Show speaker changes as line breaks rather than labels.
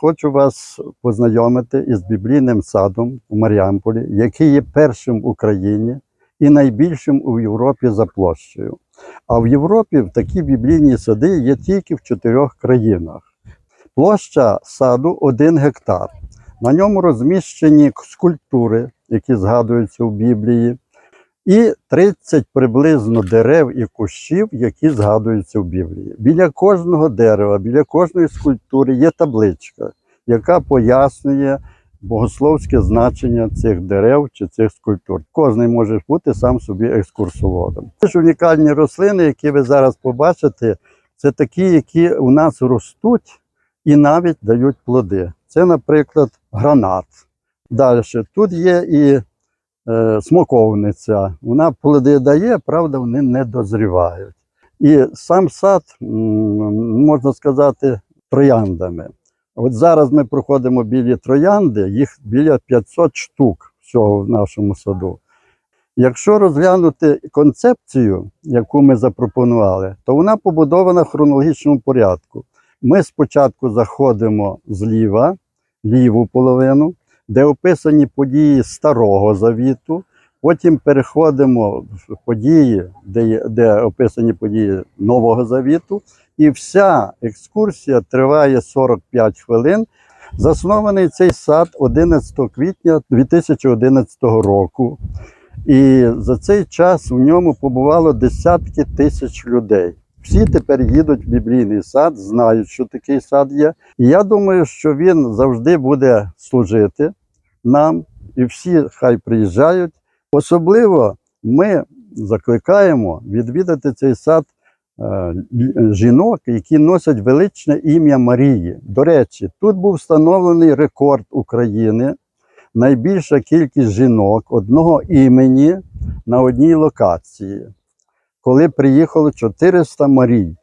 Хочу вас познайомити із біблійним садом у Маріамполі, який є першим в Україні і найбільшим у Європі за площею. А в Європі такі біблійні сади є тільки в чотирьох країнах. Площа саду 1 гектар. На ньому розміщені скульптури, які згадуються у Біблії, і 30 приблизно дерев і кущів, які згадуються в Біблії. Біля кожного дерева, біля кожної скульптури є табличка, яка пояснює богословське значення цих дерев чи цих скульптур. Кожний може бути сам собі екскурсоводом. Це ж унікальні рослини, які ви зараз побачите, це такі, які у нас ростуть і навіть дають плоди. Це, наприклад, гранат. Далі тут є і смоковниця. Вона плоди дає, правда, вони не дозрівають. І сам сад, можна сказати, трояндами. От зараз ми проходимо біля троянди, їх біля 500 штук всього в нашому саду. Якщо розглянути концепцію, яку ми запропонували, то вона побудована в хронологічному порядку. Ми спочатку заходимо зліва, ліву половину, де описані події Старого Завіту. Потім переходимо в події, де, де описані події Нового Завіту. І вся екскурсія триває 45 хвилин. Заснований цей сад 11 квітня 2011 року. І за цей час у ньому побувало десятки тисяч людей. Всі тепер їдуть в біблійний сад, знають, що такий сад є. І я думаю, що він завжди буде служити нам, і всі хай приїжджають. Особливо ми закликаємо відвідати цей сад е, жінок, які носять величне ім'я Марії. До речі, тут був встановлений рекорд України. Найбільша кількість жінок одного імені на одній локації, коли приїхало 400 Марій.